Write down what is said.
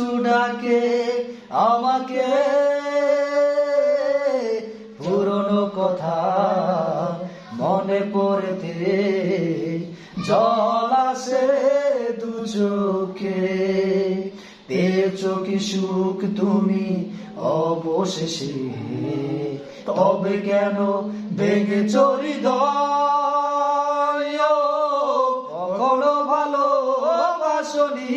পিছু ডাকে, আমাকে পুরনো কথা মনে পড়তে জল আসে দু চোখে। কি সুখ তুমি অবশেষে? তবে কেন ভেঙে চরি কখনো ভালো বাসনি